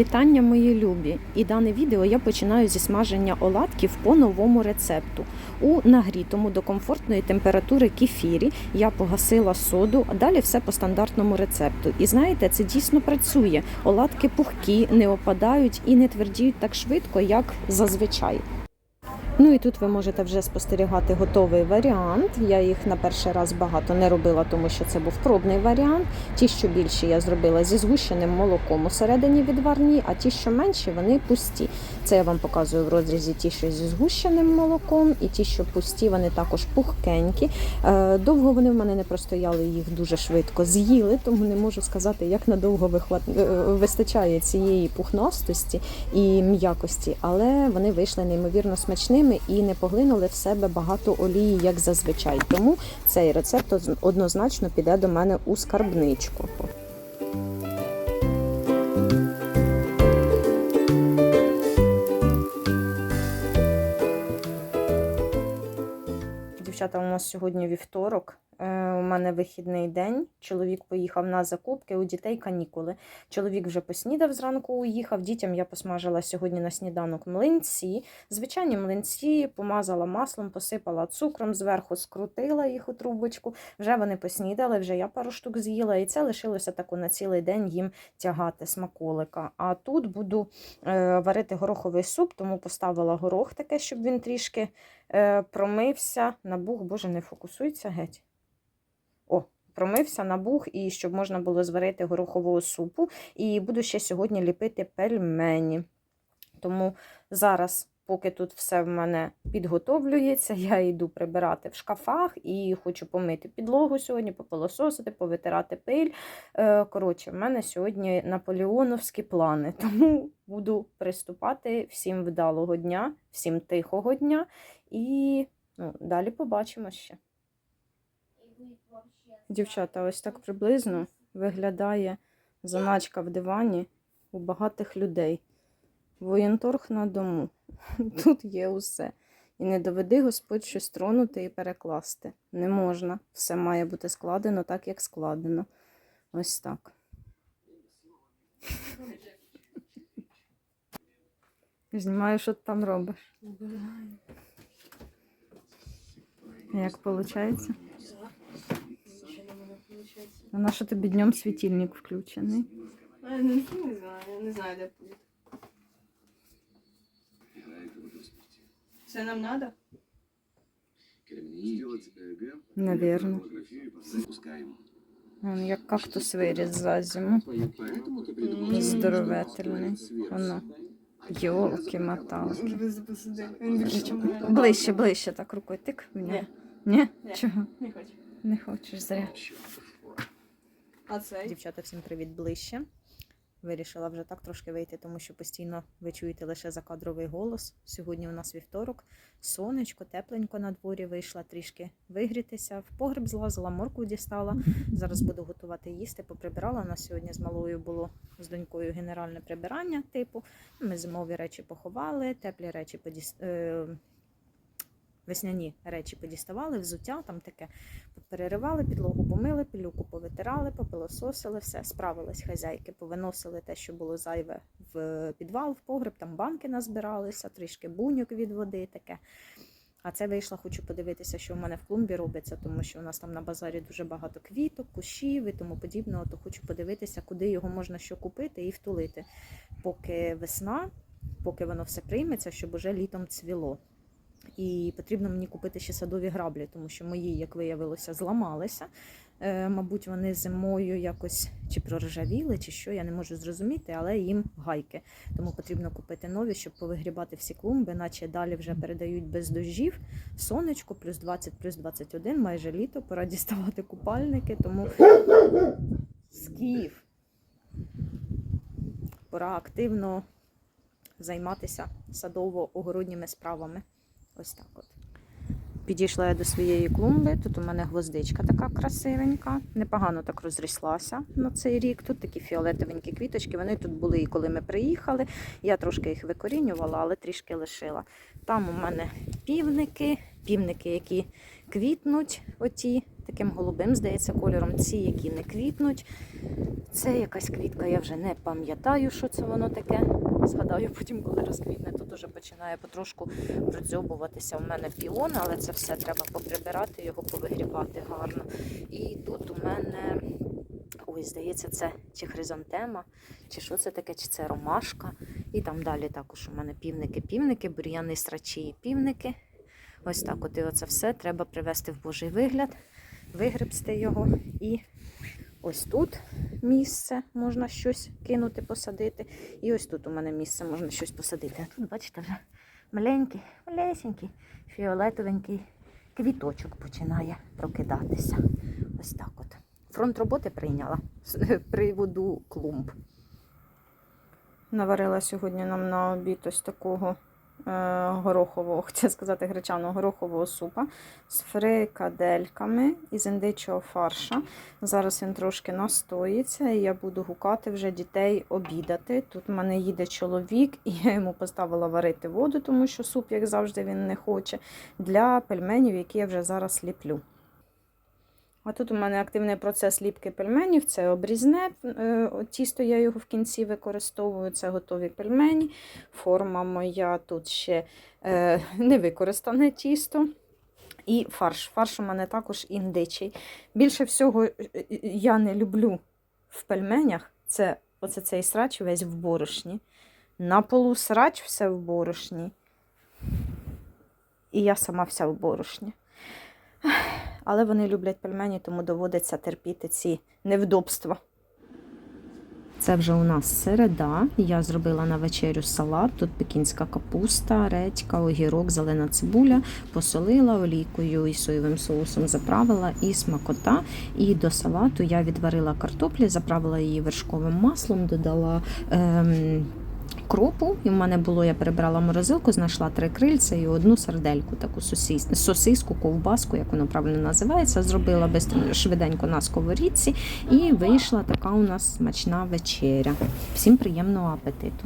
Вітання мої любі! І дане відео я починаю зі смаження оладків по новому рецепту. У нагрітому до комфортної температури кефірі я погасила соду, а далі все по стандартному рецепту. І знаєте, це дійсно працює. Оладки пухкі, не опадають і не твердіють так швидко, як зазвичай. Ну і тут ви можете вже спостерігати готовий варіант. Я їх на перший раз багато не робила, тому що це був пробний варіант. Ті, що більші, я зробила зі згущеним молоком усередині відварні, а ті, що менші, вони пусті. Це я вам показую в розрізі ті, що зі згущеним молоком, і ті, що пусті, вони також пухкенькі. Е, Довго вони в мене не простояли, їх дуже швидко з'їли, тому не можу сказати, як надовго е, вистачає цієї пухностості і м'якості, але вони вийшли неймовірно смачними і не поглинули в себе багато олії, як зазвичай. Тому цей рецепт однозначно піде до мене у скарбничку. Дівчата, у нас сьогодні вівторок. Е, У мене вихідний день. Чоловік поїхав на закупки, у дітей канікули. Чоловік вже поснідав зранку, уїхав. Дітям я посмажила сьогодні на сніданок млинці. Звичайні млинці помазала маслом, посипала цукром зверху, скрутила їх у трубочку. Вже вони поснідали, вже я пару штук з'їла, і це лишилося таку на цілий день їм тягати смаколика. А тут буду е, варити гороховий суп, тому поставила горох таке, щоб він трішки е, промився, набух, боже, не фокусується геть. Промився, набух, і щоб можна було зварити горохового супу. І буду ще сьогодні ліпити пельмені. Тому зараз, поки тут все в мене підготовлюється, я йду прибирати в шкафах і хочу помити підлогу сьогодні, попилососити, повитирати пиль. Е, Коротше, в мене сьогодні наполеоновські плани, тому буду приступати всім вдалого дня, всім тихого дня. І ну, далі побачимо ще. Дівчата, ось так приблизно виглядає заначка в дивані у багатих людей. Воєнторг на дому. Тут є усе. І не доведи Господь щось тронути і перекласти. Не можна. Все має бути складено так, як складено. Ось так. Знімаю, що ти там робиш. Як виходить? А на що тобі днем світильник включений? А, не, не знаю, я не знаю, де пульт. Це нам надо? Сделать ЭГ. Наверно. фотографию и запускаем. Вон, як кактус виріс за зиму. Поэтому ты придумал Здоровительний. Воно. Йолки-маталки. Тебе запустити. Він більше, чим мене. Ближче, ближче, так рукою тик в нього. Ні, Ні? Ні. Чого? не хочу. Не хочеш зря. А цей? Дівчата, всім привіт ближче. Вирішила вже так трошки вийти, тому що постійно ви чуєте лише закадровий голос. Сьогодні у нас вівторок, сонечко, тепленько на дворі вийшла трішки вигрітися. В погреб злазила, моркву дістала. Зараз буду готувати їсти. Поприбирала. У нас сьогодні з малою було з донькою генеральне прибирання типу. Ми зимові речі поховали, теплі речі подіс... е... Весняні речі подіставали, взуття там таке переривали, підлогу помили, пилюку повитирали, попилососили, все, справились хазяйки, повиносили те, що було зайве в підвал, в погреб, там банки назбиралися, трішки буньок від води таке. А це вийшла, хочу подивитися, що в мене в клумбі робиться, тому що у нас там на базарі дуже багато квіток, кущів і тому подібного. То хочу подивитися, куди його можна що купити і втулити. Поки весна, поки воно все прийметься, щоб уже літом цвіло. І потрібно мені купити ще садові граблі, тому що мої, як виявилося, зламалися. Е, мабуть, вони зимою якось чи проржавіли, чи що, я не можу зрозуміти, але їм гайки. Тому потрібно купити нові, щоб повигрібати всі клумби, наче далі вже передають без дождів. Сонечко, плюс 20, плюс 21, майже літо, пора діставати купальники, тому Скіф. Пора активно займатися садово-огородніми справами. Ось так от. Підійшла я до своєї клумби. Тут у мене гвоздичка така красивенька. Непогано так розріслася на цей рік. Тут такі фіолетовенькі квіточки. Вони тут були і коли ми приїхали. Я трошки їх викорінювала, але трішки лишила. Там у мене півники, півники, які квітнуть, оті таким голубим, здається, кольором. Ці, які не квітнуть. Це якась квітка, я вже не пам'ятаю, що це воно таке. Згадаю потім, коли розквітне. Тут уже починає потрошку продзьобуватися у мене піон, але це все треба поприбирати, його повигрібати гарно. І тут у мене, ой, здається, це чи хризантема, чи що це таке, чи це ромашка. І там далі також у мене півники, півники, бур'яни, срачі і півники. Ось так от і оце все треба привести в божий вигляд, вигребсти його. І ось тут місце можна щось кинути, посадити. І ось тут у мене місце можна щось посадити. А тут, бачите, вже маленький, малесенький, фіолетовенький квіточок починає прокидатися. Ось так от. Фронт роботи прийняла з приводу клумб. Наварила сьогодні нам на обід ось такого е, горохового, хотіла сказати, гречаного горохового супа з фрикадельками із індичого фарша. Зараз він трошки настоїться, і я буду гукати вже дітей обідати. Тут в мене їде чоловік, і я йому поставила варити воду, тому що суп, як завжди, він не хоче, для пельменів, які я вже зараз ліплю. А тут у мене активний процес ліпки пельменів, це обрізне. е, Тісто я його в кінці використовую, це готові пельмені. Форма моя тут ще е, не використане тісто. І фарш. Фарш у мене також індичий. Більше всього е, я не люблю в пельменях. Це оце цей срач весь в борошні. На полу срач все в борошні. І я сама вся в борошні. Але вони люблять пельмені, тому доводиться терпіти ці невдобства. Це вже у нас середа. Я зробила на вечерю салат. Тут пекінська капуста, редька, огірок, зелена цибуля, посолила олійкою і соєвим соусом заправила і смакота. І до салату я відварила картоплі, заправила її вершковим маслом, додала. Ем... Кропу, і в мене було, я перебрала морозилку, знайшла три крильця і одну сардельку, таку сосіс, сосиску, ковбаску, як воно правильно називається. Зробила швиденько на сковорідці, і вийшла така у нас смачна вечеря. Всім приємного апетиту.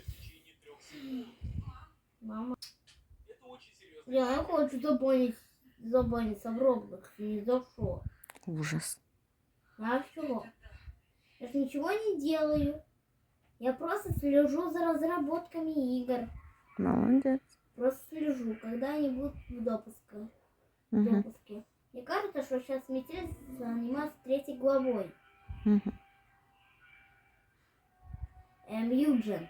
В течение трех секунд. Мама. Это очень серьезно. Я не хочу забанить, забаниться в Roblox. Ни за что. Ужас. А чего? Я ж ничего не делаю. Я просто слежу за разработками игр. Молодець. Просто слежу, когда они будут в допуске. в Угу. допуске. Мне кажется, что сейчас метель занимается третьей главой. Угу. Эм, Юджин.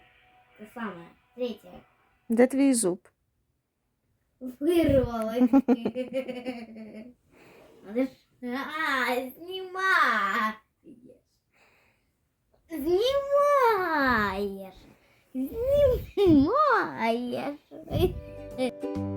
Это самое. Третья. Де твій зуб? Вырвалась. А, снимаешь. Снимаешь. 嗯。